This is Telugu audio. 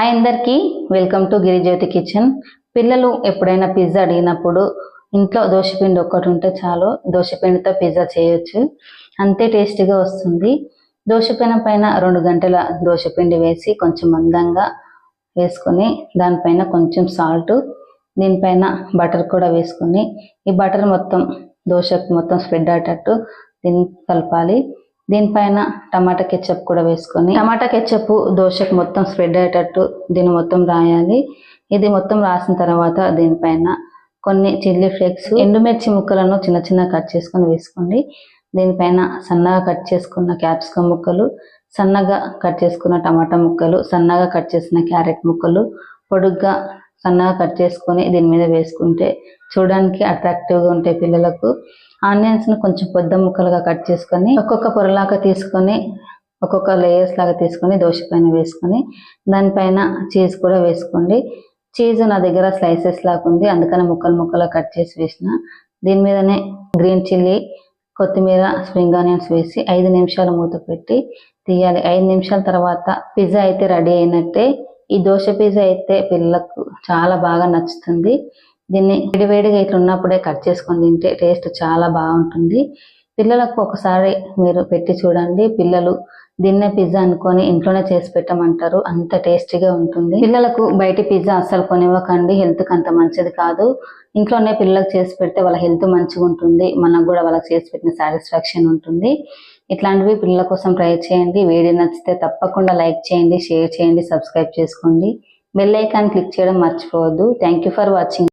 హాయ్ అందరికీ. Welcome to Girijyothi kitchen. పిల్లలు ఎప్పుడైనా పిజ్జా అడిగినప్పుడు ఇంట్లో దోశపిండి ఒక్కటి ఉంటే చాలు దోశపిండితో పిజ్జా చేయొచ్చు. అంతే టేస్టీగా వస్తుంది. దోశపెన పైన రెండు గంటల దోశపిండి వేసి కొంచెం మందంగా వేసుకొని దానిపైన కొంచెం సాల్ట్ దీనిపైన బటర్ కూడా వేసుకొని ఈ బటర్ మొత్తం దోశకు మొత్తం స్ప్రెడ్ అయ్యేటట్టు దీన్ని కలపాలి. దీనిపైన టమాటా కెచ్చప్ కూడా వేసుకొని టమాటా కెచ్చప్ దోశకు మొత్తం స్ప్రెడ్ అయ్యేటట్టు దీన్ని మొత్తం రాయాలి. ఇది మొత్తం రాసిన తర్వాత దీనిపైన కొన్ని చిల్లీ ఫ్లేక్స్ ఎండుమిర్చి ముక్కలను చిన్న చిన్న కట్ చేసుకొని వేసుకోండి. దీనిపైన సన్నగా కట్ చేసుకున్న క్యాప్సికమ్ ముక్కలు సన్నగా కట్ చేసుకున్న టమాటా ముక్కలు సన్నగా కట్ చేసిన క్యారెట్ ముక్కలు పొడుగ్గా సన్నగా కట్ చేసుకొని దీని మీద వేసుకుంటే చూడడానికి అట్రాక్టివ్గా ఉంటాయి పిల్లలకు. ఆనియన్స్ను కొంచెం పెద్ద ముక్కలుగా కట్ చేసుకొని ఒక్కొక్క పొరలాగా తీసుకొని ఒక్కొక్క లేయర్స్ లాగా తీసుకొని దోశ పైన వేసుకొని దానిపైన చీజ్ కూడా వేసుకోండి. చీజ్ నా దగ్గర స్లైసెస్ లాగా ఉంది అందుకని ముక్కలు ముక్కలు కట్ చేసి వేసిన. దీని మీదనే గ్రీన్ చిల్లీ కొత్తిమీర స్ప్రింగ్ ఆనియన్స్ వేసి ఐదు నిమిషాలు మూత పెట్టి తీయాలి. ఐదు నిమిషాల తర్వాత పిజ్జా అయితే రెడీ అయినట్టే. ఈ దోశ పిజ్జా అయితే పిల్లలకు చాలా బాగా నచ్చుతుంది. దీన్ని వేడివేడిగా ఇట్లా ఉన్నప్పుడే కట్ చేసుకొని తింటే టేస్ట్ చాలా బాగుంటుంది. పిల్లలకు ఒకసారి మీరు పెట్టి చూడండి. పిల్లలు దీన్నే పిజ్జా అనుకొని ఇంట్లోనే చేసి పెట్టమంటారు. అంత టేస్టీగా ఉంటుంది. పిల్లలకు బయట పిజ్జా అస్సలు కొనివ్వకండి. హెల్త్కి అంత మంచిది కాదు. ఇంట్లోనే పిల్లలకు చేసి పెడితే వాళ్ళ హెల్త్ మంచిగా ఉంటుంది. మనకు కూడా వాళ్ళకి చేసి పెట్టిన సాటిస్ఫాక్షన్ ఉంటుంది. ఇట్లాంటివి పిల్లల కోసం ట్రై చేయండి. వీడియో నచ్చితే తప్పకుండా లైక్ చేయండి షేర్ చేయండి సబ్స్క్రైబ్ చేసుకోండి. బెల్ ఐకాన్ క్లిక్ చేయడం మర్చిపోవద్దు. Thank you for watching